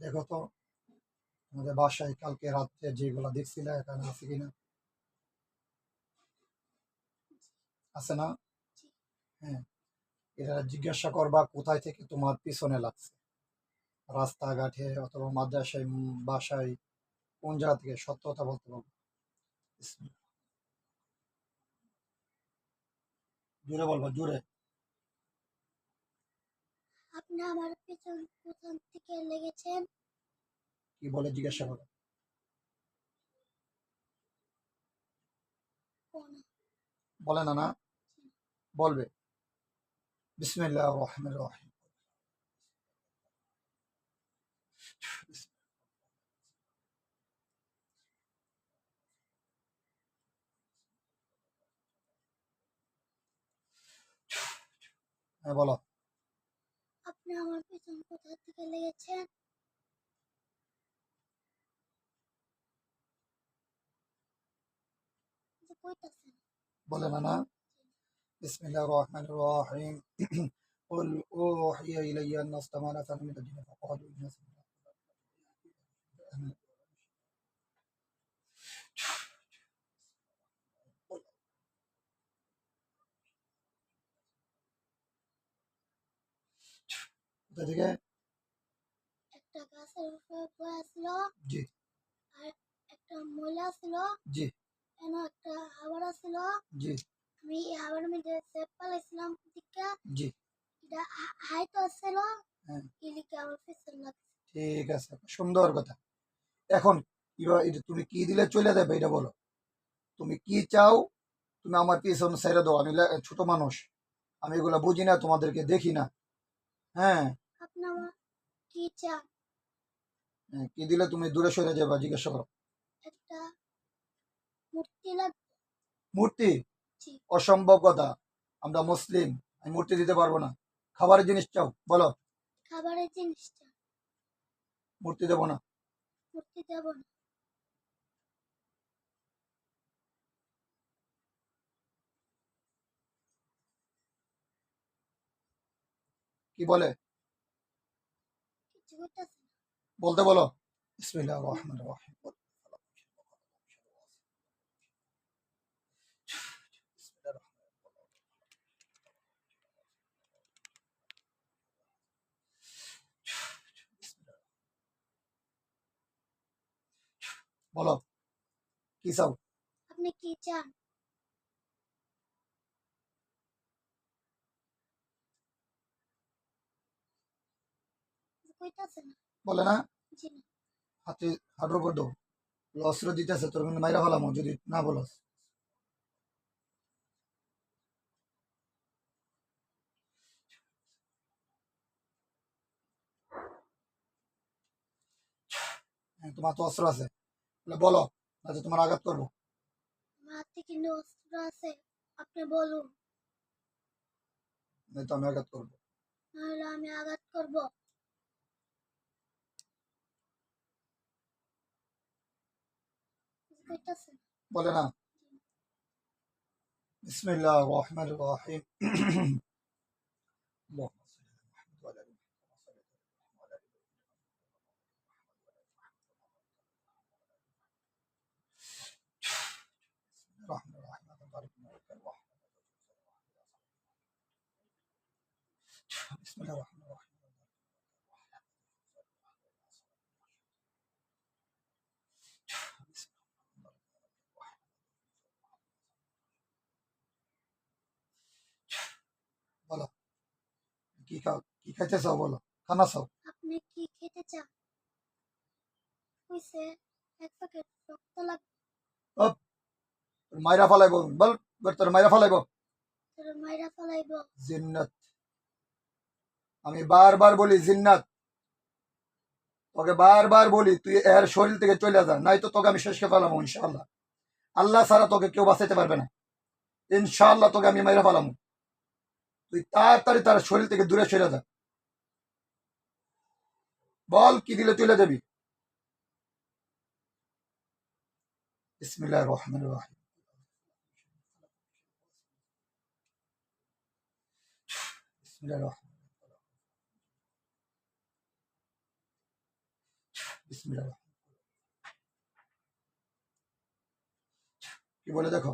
দেখো তো আমাদের বাসায় কালকে রাত্রে যেগুলো দেখছিলে, এখানে আছে কিনা? আছে না? হ্যাঁ। এটা জিজ্ঞাসা করবা কোথায় থেকে তোমার পিছনে লাগছে? রাস্তাঘাটে অথবা মাদ্রাসায় বাসায়, কোন জায়গা থেকে? সত্যতা বলতে পারব। জোরে বলবা, জোরে। আপনি আমার পেছন, কোথান থেকে লেগেছেন? কি বলে জিজ্ঞাসা করো। বলে না না, বলবে। বিসমিল্লাহ রহমান রহিম। হ্যাঁ বলো। আপনি আমার পেছন কোথা থেকে লেগেছেন? যে কইতাছেন বলে না না বিসমিল্লাহ রহমান রহিম قل أوحي إلي أن استمع نفر من الجن فقالوا إنا سمعنا قرآنا কোথা থেকে একটা গাছের উপরে বয়া ছিল জি আর একটা মহিলা ছিল জি এন একটা হাওয়ার ছিল জি। আমি এই মধ্যে সেপ পালাইছিলাম দিকা জি। এটা হাইট ছিল হ্যাঁ। ইলিকে আমার পেছন লাগছে? ঠিক আছে সুন্দর কথা। এখন এটা তুমি কি দিলে চলে যাবে এটা বলো। তুমি কি চাও তুমি আমার পিছন ছেড়ে দাও আমি ছোট মানুষ। আমি এগুলো বুঝি না তোমাদেরকে দেখি না। হ্যাঁ। হ্যাঁ, কি দিলে তুমি দূরে সরে যাবে জিজ্ঞাসা করো। একটা মূর্তি অসম্ভব কথা। আমরা মুসলিম আমি মূর্তি দিতে পারব না। খাবারের জিনিস চাও বলো। খাবারের জিনিস চান মূর্তি দেবো না। মূর্তি দেব না। কি বলে? বলতে বলো। বিসমিল্লাহ রহমান রহিম। বলো। কি চাও আপনি কি চান? বলে না? হাতে হাটের উপর অস্ত্র দিতেছে তোর কিন্তু মাইরা ফেলামো যদি না বলস। হ্যাঁ, তোমার তো অস্ত্র আছে। বলে বলো না তোমার আঘাত করব আমার হাতে কিন্তু অস্ত্র আছে আপনি বলুন নয়তো তো আমি আঘাত করব নাহলে আমি আঘাত করব কইতাছে না বলে না বিসমিল্লাহ রহমান রহিম বিসমুল্লাহ রহমান রহিম বলো। কি খাও? কি খেতে চাও বলো? খানা চাও? আপনি কি খেতে চাও এক প্যাকেট রক্ত লাগবে মাইরা বল তোর মাইরা ফালাইবো। তোর মাইরা ফালাইবো। জিন্নাত। আমি বারবার বলি, জিন্নাত। তোকে বারবার বলি, তুই এর শরীর থেকে চলে যা, নাই তো তোকে আমি শেষকে ফেলামো ইনশাল্লাহ আল্লাহ ছাড়া তোকে কেউ বাঁচাইতে পারবে না। ইনশাল্লাহ তোকে আমি মেরে ফেলামো। তুই তাড়াতাড়ি তার শরীর থেকে দূরে সরে যা। বল, কি দিলে চলে যাবি? বিসমিল্লাহির রহমানির রহিম। বিসমিল্লাহির রহমানির রহিম বিসমিল্লাহির রহমানির রহিম। কি বলে দেখো?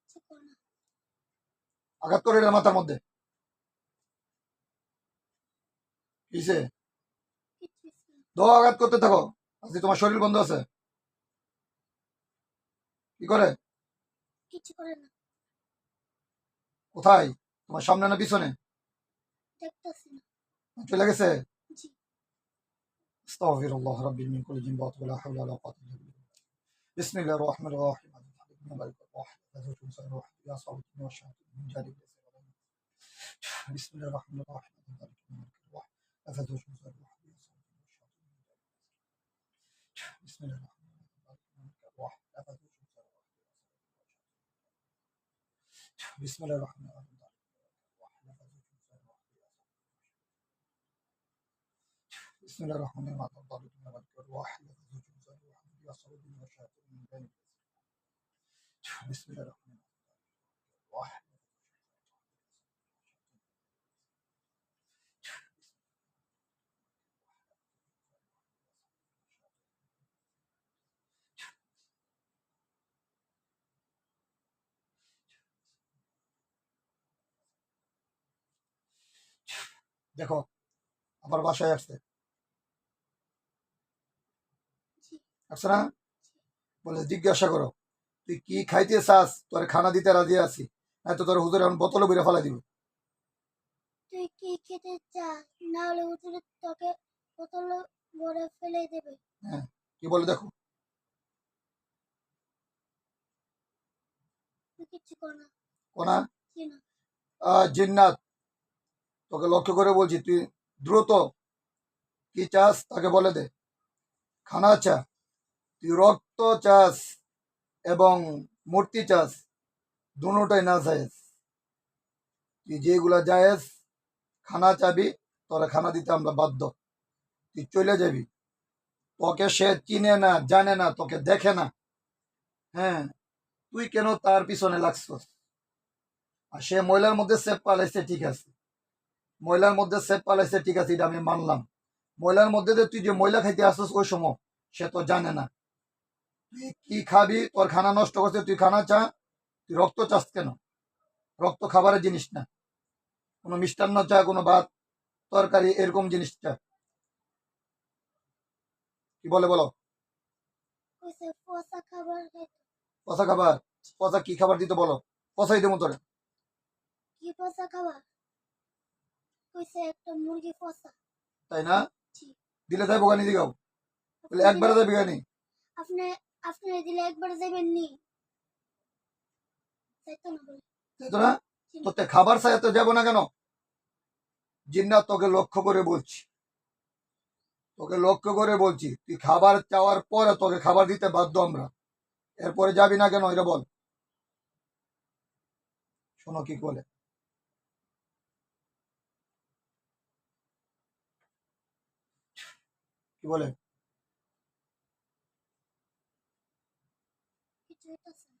কিছু করো না আঘাত করে এটা মাথার মধ্যে। কিসে? দো আঘাত করতে থাকো। আজকে তোমার শরীর বন্ধ আছে। কি করে? কিছু করে না। কোথায়? তোমার সামনে না পিছনে? চলে গেছে জি استغفر الله ربي من كل ذنب ولا حول ولا قوه الا بالله بسم الله الرحمن الرحيم مالك الواحد ذو الجلال والإكرام يا صاحب والشهادة من جانب بسم الله الرحمن الرحيم مالك الملك الواحد ذو الجلال والإكرام يا صاحب والشهادة بسم الله الرحمن الرحيم مالك الملك الواحد ذو الجلال بسم الله الرحمن الرحيم بسم الله الرحمن الرحيم مالك الواحد ذو الجلال والإكرام يا صاحب والشهادة من جانب بسم الله الرحمن الرحيم واحد দেখো আবার বাসায় আসছে আসছে না বলে জিজ্ঞাসা করো তুই কি খাইতে চাস? তোর খানা দিতে রাজি আছি। এত তোর হুজুর এখন বোতলে বইরে ফেলা দিব। তুই কি খেতে চাস? না হলে হুজুরে তোকে বোতল ভরে ফেলে দেবে। হ্যাঁ কি বলে দেখো। না। কোনা না? জিন্নাত। তোকে লক্ষ্য করে বলছি তুই দ্রুত কি চাস তাকে বলে দে। খানা চা। রক্ত চাষ এবং মূর্তি চাষ দুটাই না জায়েজ। তুই যেগুলা জায়েজ, খানা চাবি, তোরা খানা দিতে আমরা বাধ্য। তুই চলে যাবি। তোকে সে চিনে না, জানে না, তোকে দেখে না। হ্যাঁ তুই কেন তার পিছনে লাগছস? আর সে মহিলার মধ্যে সেপ পালাইছে, ঠিক আছে। মহিলার মধ্যে সেপ পালাইছে, ঠিক আছে, এটা আমি মানলাম। মহিলার মধ্যে তুই যে মহিলা খাইতে আসছিস ওই সময়, সে তো জানে না। তুই কি খাবি? তোর খানা নষ্ট করছে তুই খানা চা? তুই রক্ত চাস কেন? রক্ত খাবারের জিনিস না। কোনো মিষ্টান্ন চা কোনো ভাত তরকারি এরকম জিনিসটা কি বলে বলো? পচা খাবার পচা কি খাবার দিতে বলো? পচাই দেবো তোরে। কি পচা খাবার? কইছে একটা মুরগি পচা তাই না? দিলে তাই বোগানি দিগাও। বলে একবারে যাবি গানি আপনি দিলে একবার নি। খাবার তো যাব না কেন? জিন্নাত তোকে লক্ষ্য করে বলছি। তোকে লক্ষ্য করে বলছি, তুই খাবার চাওয়ার পরে তোকে খাবার দিতে বাধ্য আমরা। এরপরে যাবি না কেন? এটা বল। শোনো কি বলে। কি বলে কিছু হইতাছে না